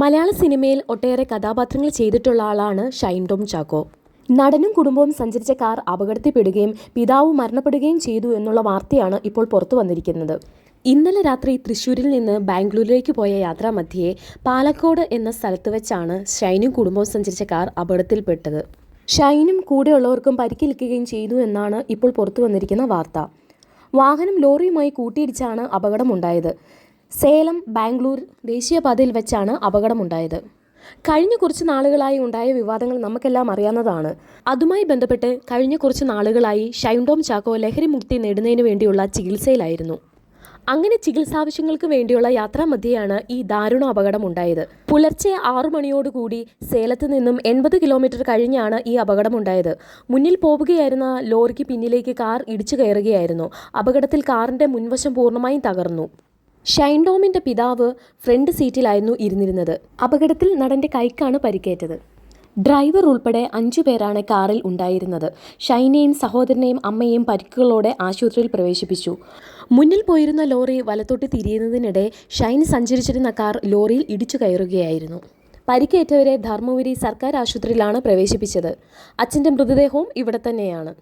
മലയാള സിനിമയിൽ ഒട്ടേറെ കഥാപാത്രങ്ങൾ ചെയ്തിട്ടുള്ള ആളാണ് ഷൈൻ ടോം ചാക്കോ. നടനും കുടുംബവും സഞ്ചരിച്ച കാർ അപകടത്തിൽപ്പെടുകയും പിതാവ് മരണപ്പെടുകയും ചെയ്തു എന്നുള്ള വാർത്തയാണ് ഇപ്പോൾ പുറത്തു വന്നിരിക്കുന്നത്. ഇന്നലെ രാത്രി തൃശ്ശൂരിൽ നിന്ന് ബാംഗ്ലൂരിലേക്ക് പോയ യാത്രാമധ്യേ പാലക്കോട് എന്ന സ്ഥലത്ത് വെച്ചാണ് ഷൈനും കുടുംബവും സഞ്ചരിച്ച കാർ അപകടത്തിൽപ്പെട്ടത്. ഷൈനും കൂടെയുള്ളവർക്കും പരിക്കേൽക്കുകയും ചെയ്തു എന്നാണ് ഇപ്പോൾ പുറത്തു വന്നിരിക്കുന്ന വാർത്ത. വാഹനം ലോറിയുമായി കൂട്ടിയിടിച്ചാണ് അപകടമുണ്ടായത്. സേലം ബാംഗ്ലൂർ ദേശീയപാതയിൽ വെച്ചാണ് അപകടമുണ്ടായത്. കഴിഞ്ഞ കുറച്ച് നാളുകളായി ഉണ്ടായ വിവാദങ്ങൾ നമുക്കെല്ലാം അറിയാവുന്നതാണ്. അതുമായി ബന്ധപ്പെട്ട് കഴിഞ്ഞ കുറച്ച് നാളുകളായി ഷൈൻഡോം ചാക്കോ ലഹരി മുക്തി നേടുന്നതിന് വേണ്ടിയുള്ള ചികിത്സയിലായിരുന്നു. അങ്ങനെ ചികിത്സാവശ്യങ്ങൾക്ക് വേണ്ടിയുള്ള യാത്രാമധ്യയാണ് ഈ ദാരുണ അപകടം ഉണ്ടായത് പുലർച്ചെ ആറു മണിയോടുകൂടി സേലത്ത് നിന്നും എൺപത് കിലോമീറ്റർ കഴിഞ്ഞാണ് ഈ അപകടമുണ്ടായത്. മുന്നിൽ പോവുകയായിരുന്ന ലോറിക്ക് പിന്നിലേക്ക് കാർ ഇടിച്ചു കയറുകയായിരുന്നു. അപകടത്തിൽ കാറിന്റെ മുൻവശം പൂർണമായും തകർന്നു. ഷൈൻ ഡോമിന്റെ പിതാവ് ഫ്രണ്ട് സീറ്റിലായിരുന്നു ഇരുന്നിരുന്നത്. അപകടത്തിൽ നടന്റെ കൈക്കാണ് പരിക്കേറ്റത്. ഡ്രൈവർ ഉൾപ്പെടെ അഞ്ചു പേരാണ് കാറിൽ ഉണ്ടായിരുന്നത്. ഷൈനെയും സഹോദരനെയും അമ്മയെയും പരിക്കുകളോടെ ആശുപത്രിയിൽ പ്രവേശിപ്പിച്ചു. മുന്നിൽ പോയിരുന്ന ലോറി വലത്തോട്ട് തിരിയുന്നതിനിടെ ഷൈൻ സഞ്ചരിച്ചിരുന്ന കാർ ലോറിയിൽ ഇടിച്ചു കയറുകയായിരുന്നു. പരിക്കേറ്റവരെ ധർമ്മപുരി സർക്കാർ ആശുപത്രിയിലാണ് പ്രവേശിപ്പിച്ചത്. അച്ഛന്റെ മൃതദേഹവും ഇവിടെ തന്നെയാണ്.